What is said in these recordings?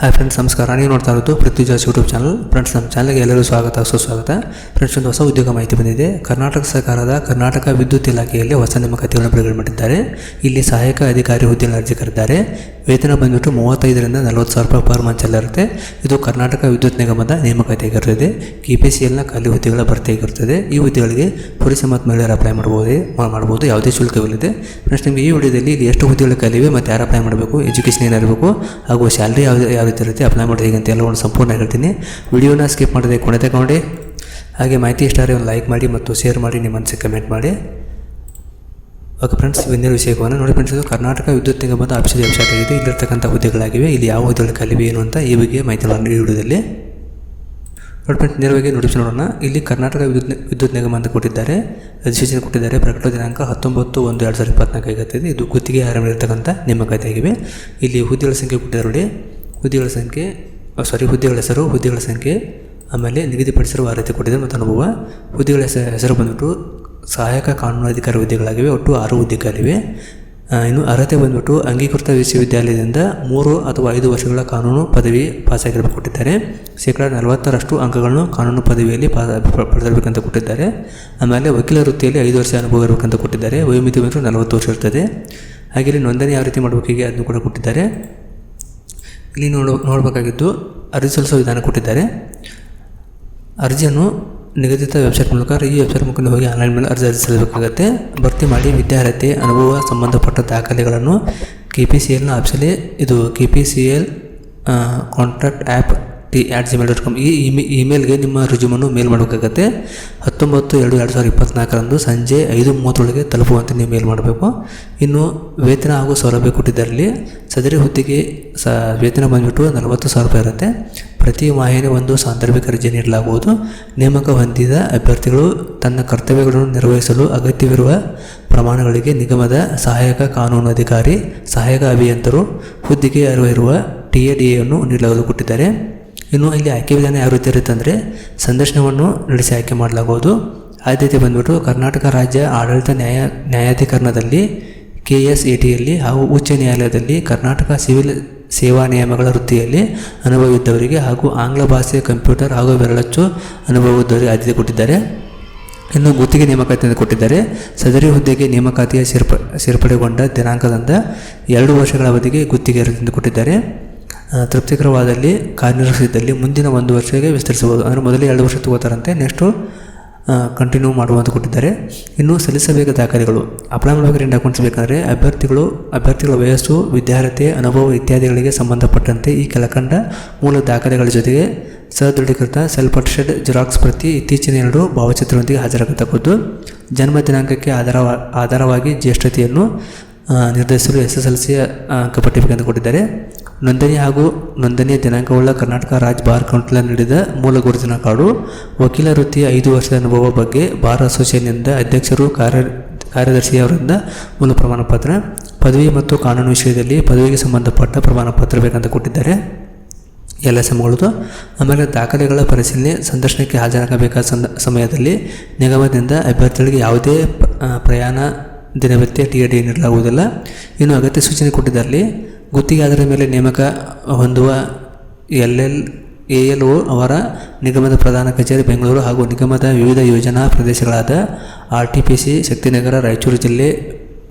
Hi friends ನಮಸ್ಕಾರ. ನೀವು ನೋಡ್ತಾ ಇರೋದು ಪೃಥ್ವಿಜಾಸ್ ಯೂಟ್ಯೂಬ್ ಚಾನಲ್ ಫ್ರೆಂಡ್ಸ್ ನಮ್ಮ ಚಾನಲ್ಗೆ ಎಲ್ಲರೂ ಸ್ವಾಗತ, ಸುಸ್ವಾಗತ. ಫ್ರೆಂಡ್ಸ್ ಒಂದು ಹೊಸ ಉದ್ಯೋಗ ಮಾಹಿತಿ ಬಂದಿದೆ. ಕರ್ನಾಟಕ ಸರ್ಕಾರದ ಕರ್ನಾಟಕ ವಿದ್ಯುತ್ ಇಲಾಖೆಯಲ್ಲಿ ಹೊಸ ನೇಮಕಾತಿಗಳನ್ನು ಬಿಡುಗಡೆ ಮಾಡಿದ್ದಾರೆ. ಇಲ್ಲಿ ಸಹಾಯಕ ಅಧಿಕಾರಿ ಹುದ್ದೆಯನ್ನು ಅರ್ಜಿ ಕರೆದಿದ್ದಾರೆ. ವೇತನ ಬಂದ್ಬಿಟ್ಟು ಮೂವತ್ತೈದರಿಂದ ನಲವತ್ತು ಸಾವಿರ ರೂಪಾಯಿ ಪರ್ ಮಂತ್ ಇರುತ್ತೆ. ಇದು ಕರ್ನಾಟಕ ವಿದ್ಯುತ್ ನಿಗಮದ ನೇಮಕಾತಿಯಾಗಿರುತ್ತದೆ ಕೆ ಪಿ ಸಿ ಎಲ್ನ ಖಾಲಿ ಹುದ್ದೆಗಳ ಭರ್ತಿಯಾಗಿರುತ್ತದೆ ಈ ಹುದ್ದೆಗಳಿಗೆ ಪುರುಷ ಮತ್ತು ಮಹಿಳೆಯರು ಅಪ್ಲೈ ಮಾಡ್ಬೋದು ಮಾಡ್ಬೋದು ಯಾವುದೇ ಶುಲ್ಕವಿಲ್ಲದೆ. ಫ್ರೆಂಡ್ಸ್ ನಿಮಗೆ ಈ ವಿಡಿಯೋದಲ್ಲಿ ಇಲ್ಲಿ ಎಷ್ಟು ಹುದ್ದೆಗಳು ಖಾಲಿವೆ ಮತ್ತು ಯಾರು ಅಪ್ಲೈ ಮಾಡಬೇಕು? ಎಜುಕೇಷನ್ ಏನಿರಬೇಕು ಹಾಗೂ ಸ್ಯಾಲ್ರಿ ಯಾವ ಯಾವ ರೀತಿ ಅಪ್ಲೈ ಮಾಡೋದು ಹೇಗೆ ಅಂತ ಎಲ್ಲವನ್ನು ಸಂಪೂರ್ಣ ಹೇಳ್ತೀನಿ. ವಿಡಿಯೋನ ಸ್ಕಿಪ್ ಮಾಡದೆ ಕೊನೆ ತಗೊಂಡು. ಹಾಗೆ ಮಾಹಿತಿ ಇಷ್ಟ ಆದರೆ ಒಂದು ಲೈಕ್ ಮಾಡಿ ಮತ್ತು ಶೇರ್ ಮಾಡಿ, ನಿಮ್ಮ ಮನಸ್ಸಿಗೆ ಕಮೆಂಟ್ ಮಾಡಿ. ಓಕೆ ಫ್ರೆಂಡ್ಸ್ ಇಂದಿನ ವಿಷಯವನ್ನು ನೋಡಿ ಫ್ರೆಂಡ್ಸ್ ಕರ್ನಾಟಕ ವಿದ್ಯುತ್ ನಿಗಮದ ಆಫೀಸಿಯಲ್ ವೆಬ್ಸೈಟ್ ಆಗಿದೆ. ಇಲ್ಲಿರ್ತಕ್ಕಂಥ ಹುದ್ದೆಗಳಾಗಿವೆ. ಇಲ್ಲಿ ಯಾವ ಹುದ್ದೆಗಳು ಕಲಿವೆ ಏನು ಅಂತ ಈ ಬಗ್ಗೆ ಮಾಹಿತಿ ನಾನು ವಿಡಿಯೋದಲ್ಲಿ ನೋಡಿ ಫ್ರೆಂಡ್ಸ್ ನೇರವಾಗಿ ನೋಟಿಫಿಕೇಶನ್ ನೋಡೋಣ. ಇಲ್ಲಿ ಕರ್ನಾಟಕ ವಿದ್ಯುತ್ ವಿದ್ಯುತ್ ನಿಗಮ ಅಂತ ಕೊಟ್ಟಿದ್ದಾರೆ. ಅಧಿಸೂಚನೆ ಕೊಟ್ಟಿದ್ದಾರೆ. ಪ್ರಕಟ ದಿನಾಂಕ ಹತ್ತೊಂಬತ್ತು ಒಂದು ಎರಡು ಸಾವಿರದ ಇಪ್ಪತ್ನಾಲ್ಕು ಆಗಿರ್ತದೆ ಇದು ಗುತ್ತಿಗೆ ಆರಂಭಿರ್ತಕ್ಕಂಥ ನೇಮಕಾತಿಯಾಗಿವೆ ಇಲ್ಲಿ ಹುದ್ದೆಗಳ ಸಂಖ್ಯೆ ಕೊಟ್ಟಿದ್ದಾರೆ ನೋಡಿ. ಹುದ್ದೆಗಳ ಸಂಖ್ಯೆ ಸಾರಿ ಹುದ್ದೆಗಳ ಹೆಸರು ಹುದ್ದೆಗಳ ಸಂಖ್ಯೆ, ಆಮೇಲೆ ನಿಗದಿಪಡಿಸಿರುವ ಅರ್ಹತೆ ಕೊಟ್ಟಿದೆ ಮತ್ತು ಅನುಭವ. ಹುದ್ದೆಗಳ ಹೆಸ- ಹೆಸರು ಬಂದ್ಬಿಟ್ಟು ಸಹಾಯಕ ಕಾನೂನು ಅಧಿಕಾರಿ ಹುದ್ದೆಗಳಾಗಿವೆ, ಒಟ್ಟು ಆರು ಹುದ್ದೆಗಳಿವೆ. ಇನ್ನು ಅರ್ಹತೆ ಬಂದ್ಬಿಟ್ಟು ಅಂಗೀಕೃತ ವಿಶ್ವವಿದ್ಯಾಲಯದಿಂದ ಮೂರು ಅಥವಾ ಐದು ವರ್ಷಗಳ ಕಾನೂನು ಪದವಿ ಪಾಸಾಗಿರಬೇಕು ಕೊಟ್ಟಿದ್ದಾರೆ. ಶೇಕಡ ನಲವತ್ತರಷ್ಟು ಅಂಕಗಳನ್ನು ಕಾನೂನು ಪದವಿಯಲ್ಲಿ ಪಾ ಪಡೆದಿರಬೇಕಂತ ಕೊಟ್ಟಿದ್ದಾರೆ. ಆಮೇಲೆ ವಕೀಲ ವೃತ್ತಿಯಲ್ಲಿ ಐದು ವರ್ಷ ಅನುಭವ ಇರಬೇಕಂತ ಕೊಟ್ಟಿದ್ದಾರೆ. ವಯೋಮಿತಿ ಬಂದರೂ ನಲವತ್ತು ವರ್ಷ ಇರ್ತದೆ. ಹಾಗೆ ಇಲ್ಲಿ ನೋಂದಣಿ ಯಾವ ರೀತಿ ಮಾಡಬೇಕು ಅದನ್ನು ಕೂಡ ಕೊಟ್ಟಿದ್ದಾರೆ. ಇಲ್ಲಿ ನೋಡ, ನೋಡಬೇಕಾಗಿದ್ದು ಅರ್ಜಿ ಸಲ್ಲಿಸೋ ವಿಧಾನ ಕೊಟ್ಟಿದ್ದಾರೆ. ಅರ್ಜಿಯನ್ನು ನಿಗದಿತ ವೆಬ್ಸೈಟ್ ಮೂಲಕ ಈ ವೆಬ್ಸೈಟ್ ಮೂಲಕ ಹೋಗಿ ಆನ್ಲೈನ್ ಮೇಲೆ ಅರ್ಜಿ ಅರ್ಜಿ ಸಲ್ಲಿಸಬೇಕಾಗುತ್ತೆ ಭರ್ತಿ ಮಾಡಿ ವಿದ್ಯಾರ್ಹತೆ, ಅನುಭವ ಸಂಬಂಧಪಟ್ಟ ದಾಖಲೆಗಳನ್ನು ಕೆ ಪಿ ಸಿ ಎಲ್ನ ಆಪ್ಷಲ್ಲಿ ಇದು K P C L contract app T at Gmail dot com ಈ ಇಮೇ ಇಮೇಲ್ಗೆ ನಿಮ್ಮ ರುಜುಮನ್ನು ಮೇಲ್ ಮಾಡಬೇಕಾಗತ್ತೆ. ಹತ್ತೊಂಬತ್ತು, ಎರಡು ಎರಡು ಸಾವಿರದ ಇಪ್ಪತ್ನಾಲ್ಕರಂದು ಸಂಜೆ ಐದು ಮೂವತ್ತರೊಳಗೆ ತಲುಪುವಂತೆ ನೀವು ಮೇಲ್ ಮಾಡಬೇಕು. ಇನ್ನು ವೇತನ ಹಾಗೂ ಸೌಲಭ್ಯ ಕೊಟ್ಟಿದ್ದರಲ್ಲಿ ಸದರಿ ಹುದ್ದೆಗೆ ಸ, ವೇತನ ಬಂದುಬಿಟ್ಟು ನಲವತ್ತು ಸಾವಿರ ರೂಪಾಯಿ ಇರುತ್ತೆ. ಪ್ರತಿ ವಾಹಿನಿ ಒಂದು ಸಾಂದರ್ಭಿಕ ರಜೆ ನೀಡಲಾಗುವುದು. ನೇಮಕ ಹೊಂದಿದ ಅಭ್ಯರ್ಥಿಗಳು ತನ್ನ ಕರ್ತವ್ಯಗಳನ್ನು ನಿರ್ವಹಿಸಲು ಅಗತ್ಯವಿರುವ ಪ್ರಮಾಣಗಳಿಗೆ ನಿಗಮದ ಸಹಾಯಕ ಕಾನೂನು ಅಧಿಕಾರಿ, ಸಹಾಯಕ ಅಭಿಯಂತರು, ಹುದ್ದೆಗೆ ಇರುವ ಟಿ ಎ ಡಿ ಎಯನ್ನು ನೀಡಲಾಗುವುದು ಕೊಟ್ಟಿದ್ದಾರೆ. ಇನ್ನು ಇಲ್ಲಿ ಆಯ್ಕೆ ವಿಧಾನ ಯಾವ ರೀತಿ ಇರುತ್ತೆ ಅಂದರೆ ಸಂದರ್ಶನವನ್ನು ನಡೆಸಿ ಆಯ್ಕೆ ಮಾಡಲಾಗುವುದು. ಆದ್ಯತೆ ಬಂದ್ಬಿಟ್ಟು ಕರ್ನಾಟಕ ರಾಜ್ಯ ಆಡಳಿತ ನ್ಯಾಯ, ನ್ಯಾಯಾಧಿಕರಣದಲ್ಲಿ ಕೆ ಎಸ್ ಎ ಟಿಯಲ್ಲಿ ಹಾಗೂ ಉಚ್ಚ ನ್ಯಾಯಾಲಯದಲ್ಲಿ ಕರ್ನಾಟಕ ಸಿವಿಲ್ ಸೇವಾ ನಿಯಮಗಳ ವೃತ್ತಿಯಲ್ಲಿ ಅನುಭವ ಇದ್ದವರಿಗೆ ಹಾಗೂ ಆಂಗ್ಲ ಭಾಷೆ ಕಂಪ್ಯೂಟರ್ ಹಾಗೂ ಬೆರಳಚ್ಚು ಅನುಭವ ಇದ್ದವರಿಗೆ ಆದ್ಯತೆ ಕೊಟ್ಟಿದ್ದಾರೆ. ಇನ್ನು ಗುತ್ತಿಗೆ ನೇಮಕಾತಿಯನ್ನು ಕೊಟ್ಟಿದ್ದಾರೆ. ಸದರಿ ಹುದ್ದೆಗೆ ನೇಮಕಾತಿಯ ಸೇರ್ಪ, ಸೇರ್ಪಡೆಗೊಂಡ ದಿನಾಂಕದಿಂದ ಎರಡು ವರ್ಷಗಳ ಅವಧಿಗೆ ಗುತ್ತಿಗೆ ಕೊಟ್ಟಿದ್ದಾರೆ. ತೃಪ್ತಿಕರವಾದಲ್ಲಿ ಕಾರ್ಯನಿರ್ವಹಿಸಿದ್ದಲ್ಲಿ ಮುಂದಿನ ಒಂದು ವರ್ಷಕ್ಕೆ ವಿಸ್ತರಿಸಬಹುದು. ಅಂದರೆ ಮೊದಲೇ ಎರಡು ವರ್ಷ ತಗೋತಾರಂತೆ ನೆಕ್ಸ್ಟು ಕಂಟಿನ್ಯೂ ಮಾಡುವಂತ ಕೊಟ್ಟಿದ್ದಾರೆ. ಇನ್ನು ಸಲ್ಲಿಸಬೇಕಾದ ದಾಖಲೆಗಳು ಅಪ್ಲೈ ಬೇಕಂದರೆ ಅಭ್ಯರ್ಥಿಗಳು, ಅಭ್ಯರ್ಥಿಗಳ ವಯಸ್ಸು, ವಿದ್ಯಾರ್ಹತೆ, ಅನುಭವ ಇತ್ಯಾದಿಗಳಿಗೆ ಸಂಬಂಧಪಟ್ಟಂತೆ ಈ ಕೆಳಕಂಡ ಮೂಲ ದಾಖಲೆಗಳ ಜೊತೆಗೆ ಸದೃಢೀಕೃತ ಸೆಲ್ಫ್ ಅಟೆಸ್ಟೆಡ್ ಜೆರಾಕ್ಸ್ ಪ್ರತಿ ಇತ್ತೀಚಿನ ಎರಡು ಭಾವಚಿತ್ರದೊಂದಿಗೆ ಹಾಜರಾಗತಕ್ಕದ್ದು. ಜನ್ಮ ದಿನಾಂಕಕ್ಕೆ ಆಧಾರವ ಆಧಾರವಾಗಿ ಜ್ಯೇಷ್ಠತೆಯನ್ನು ನಿರ್ಧರಿಸಲು ಎಸ್ ಎಸ್ ಎಲ್ ಸಿ ಅಂಕಪಟ್ಟಿ ಬೇಕಂತ ಕೊಟ್ಟಿದ್ದಾರೆ. ನೋಂದಣಿ ಹಾಗೂ ನೋಂದಣಿಯ ದಿನಾಂಕವುಳ್ಳ ಕರ್ನಾಟಕ ರಾಜ್ಯ ಬಾರ್ ಕೌನ್ಸಿಲ್ ನೀಡಿದ ಮೂಲ ಗುರುತಿನ ಕಾರ್ಡು ವಕೀಲ ವೃತ್ತಿಯ ಐದು ವರ್ಷದ ಅನುಭವ ಬಗ್ಗೆ ಬಾರ್ ಅಸೋಸಿಯೇಷನ್ನಿಂದ ಅಧ್ಯಕ್ಷರು ಕಾರ್ಯ ಕಾರ್ಯದರ್ಶಿಯವರಿಂದ ಮೂಲ ಪ್ರಮಾಣ ಪತ್ರ ಪದವಿ ಮತ್ತು ಕಾನೂನು ವಿಷಯದಲ್ಲಿ ಪದವಿಗೆ ಸಂಬಂಧಪಟ್ಟ ಪ್ರಮಾಣ ಪತ್ರ ಬೇಕಂತ ಕೊಟ್ಟಿದ್ದಾರೆ. ಎಲ್ಲ ಸಮಗಳದು ಆಮೇಲೆ ದಾಖಲೆಗಳ ಪರಿಶೀಲನೆ ಸಂದರ್ಶನಕ್ಕೆ ಹಾಜರಾಗಬೇಕಾದ ಸಂದ, ಸಮಯದಲ್ಲಿ ನಿಗಮದಿಂದ ಅಭ್ಯರ್ಥಿಗಳಿಗೆ ಯಾವುದೇ ಪ್ರಯಾಣ ದಿನಭತ್ಯೆ ಟಿ ಎ ಡಿ ನೀಡಲಾಗುವುದಿಲ್ಲ. ಇನ್ನು ಅಗತ್ಯ ಸೂಚನೆ ಕೊಟ್ಟಿದ್ದಲ್ಲಿ ಗುತ್ತಿಗೆ ಆಧಾರದ ಮೇಲೆ ನೇಮಕ ಹೊಂದುವ L L A L O ಅವರ ನಿಗಮದ ಪ್ರಧಾನ ಕಚೇರಿ ಬೆಂಗಳೂರು ಹಾಗೂ ನಿಗಮದ ವಿವಿಧ ಯೋಜನಾ ಪ್ರದೇಶಗಳಾದ R T P C Shaktinagar, Raichur ಜಿಲ್ಲೆ,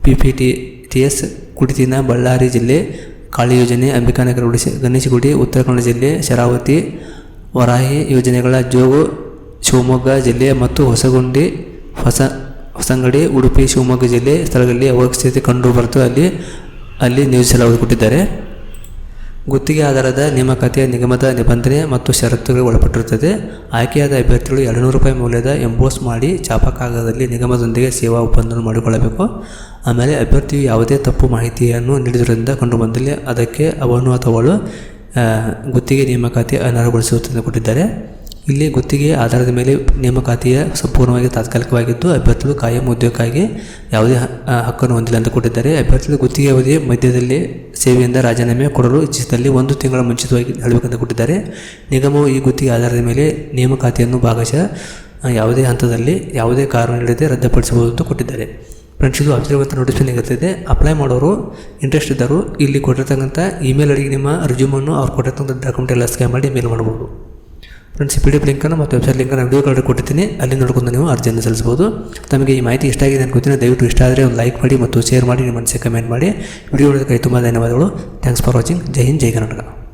P P T T S, Kudithini, Ballari ಜಿಲ್ಲೆ, ಕಾಳಿ ಯೋಜನೆ, ಅಂಬಿಕಾನಗರ, ಉಡಿಸಿ, ಗಣೇಶಗುಡಿ ಉತ್ತರ ಕನ್ನಡ ಜಿಲ್ಲೆ, ಶರಾವತಿ, ವರಾಹಿ ಯೋಜನೆಗಳ ಜೋಗು, ಶಿವಮೊಗ್ಗ ಜಿಲ್ಲೆ ಮತ್ತು ಹೊಸಗುಂಡಿ, ಹೊಸ ಹೊಸಂಗಡಿ, ಉಡುಪಿ, ಶಿವಮೊಗ್ಗ ಜಿಲ್ಲೆ ಸ್ಥಳದಲ್ಲಿ ಅವಸ್ಥಿತಿ ಕಂಡು ಬರುತ್ತದೆ ಅಲ್ಲಿ ಅಲ್ಲಿ ನಿಯೋಜಿಸಲಾಗುವುದು ಕೊಟ್ಟಿದ್ದಾರೆ ಗುತ್ತಿಗೆ ಆಧಾರದ ನೇಮಕಾತಿಯ ನಿಗಮದ ನಿಬಂಧನೆ ಮತ್ತು ಷರತ್ತುಗಳಿಗೆ ಒಳಪಟ್ಟಿರುತ್ತದೆ. ಆಯ್ಕೆಯಾದ ಅಭ್ಯರ್ಥಿಗಳು ಎರಡುನೂರು ರೂಪಾಯಿ ಮೌಲ್ಯದ ಎಂಬೋಸ್ ಮಾಡಿ ಚಾಪಕ ಕಾಗದದಲ್ಲಿ ನಿಗಮದೊಂದಿಗೆ ಸೇವಾ ಒಪ್ಪಂದವನ್ನು ಮಾಡಿಕೊಳ್ಳಬೇಕು. ಆಮೇಲೆ ಅಭ್ಯರ್ಥಿಯು ಯಾವುದೇ ತಪ್ಪು ಮಾಹಿತಿಯನ್ನು ನೀಡಿದ್ರಿಂದ ಕಂಡುಬಂದಲ್ಲಿ ಅದಕ್ಕೆ ಅವನು ಅಥವಾ ಅವಳು ಗುತ್ತಿಗೆ ನೇಮಕಾತಿ ಅನರ್ಹಗೊಳಿಸುತ್ತದೆ ಕೊಟ್ಟಿದ್ದಾರೆ. ಇಲ್ಲಿ ಗುತ್ತಿಗೆ ಆಧಾರದ ಮೇಲೆ ನೇಮಕಾತಿಯ ಸಂಪೂರ್ಣವಾಗಿ ತಾತ್ಕಾಲಿಕವಾಗಿದ್ದು, ಅಭ್ಯರ್ಥಿಗಳು ಕಾಯಂ ಉದ್ಯೋಗಕ್ಕಾಗಿ ಯಾವುದೇ ಹಕ್ಕನ್ನು ಹೊಂದಿಲ್ಲ ಅಂತ ಕೊಟ್ಟಿದ್ದಾರೆ. ಅಭ್ಯರ್ಥಿಗಳು ಗುತ್ತಿಗೆ ಅವಧಿ ಮಧ್ಯದಲ್ಲಿ ಸೇವೆಯಿಂದ ರಾಜೀನಾಮೆ ಕೊಡಲು ಇಚ್ಛಿಸಿದಲ್ಲಿ ಒಂದು ತಿಂಗಳ ಮುಂಚಿತವಾಗಿ ಹೇಳಬೇಕಂತ ಕೊಟ್ಟಿದ್ದಾರೆ. ನಿಗಮವು ಈ ಗುತ್ತಿಗೆ ಆಧಾರದ ಮೇಲೆ ನೇಮಕಾತಿಯನ್ನು ಭಾಗಶಃ ಯಾವುದೇ ಹಂತದಲ್ಲಿ ಯಾವುದೇ ಕಾರಣ ನೀಡದೆ ರದ್ದುಪಡಿಸಬಹುದು ಅಂತ ಕೊಟ್ಟಿದ್ದಾರೆ. ಫ್ರೆಂಡ್ಸ್, ಇದು ಅಬ್ಸರ್ವ್ ನೋಟಿಸ್ ಇರುತ್ತದೆ ಅಪ್ಲೈ ಮಾಡೋರು ಇಂಟ್ರೆಸ್ಟ್ ಇದ್ದರು ಇಲ್ಲಿ ಕೊಟ್ಟಿರ್ತಕ್ಕಂಥ ಇಮೇಲ್ ಅಡಿಗೆ ನಿಮ್ಮ ರಿಸ್ಯೂಮನ್ನು ಅವ್ರು ಕೊಟ್ಟಿರ್ತಕ್ಕಂಥ ಡಾಕ್ಯುಮೆಂಟ್ ಎಲ್ಲ ಸ್ಕ್ಯಾನ್ ಮಾಡಿ ಮೇಲ್ ಮಾಡ್ಬೋದು. ಫ್ರೆಂಡ್ಸ್ ಈ ಪಿ ಡಿ ಎಫ್ ಲಿಂಕನ್ನು ಮತ್ತು ವೆಬ್ಸೈಟ್ ಲಿಂಕನ್ನು ವಿಡಿಯೋ ಕಾರ್ಡ್ ಕೊಟ್ಟಿದ್ದೀನಿ. ಅಲ್ಲಿ ನೋಡ್ಕೊಂಡು ನೀವು ಅರ್ಜಿಯನ್ನು ಸಲ್ಲಿಸಬಹುದು. ತಮಗೆ ಈ ಮಾಹಿತಿ ಇಷ್ಟ ಆಗಿದೆ ಅನ್ಕೋತೀನಿ. ದಯವಿಟ್ಟು ಇಷ್ಟ ಆದರೆ ಒಂದು ಲೈಕ್ ಮಾಡಿ ಮತ್ತು ಶೇರ್ ಮಾಡಿ, ನಿಮ್ಮ ಮನಸ್ಸಿಗೆ ಕಮೆಂಟ್ ಮಾಡಿ. ವಿಡಿಯೋ ಕೈ ತುಂಬ ಧನ್ಯವಾದಗಳು. ಥ್ಯಾಂಕ್ಸ್ ಫಾರ್ ವಾಚಿಂಗ್ ಜೈ ಹಿಂದ್, ಜೈ ಕರ್ನಾಟಕ.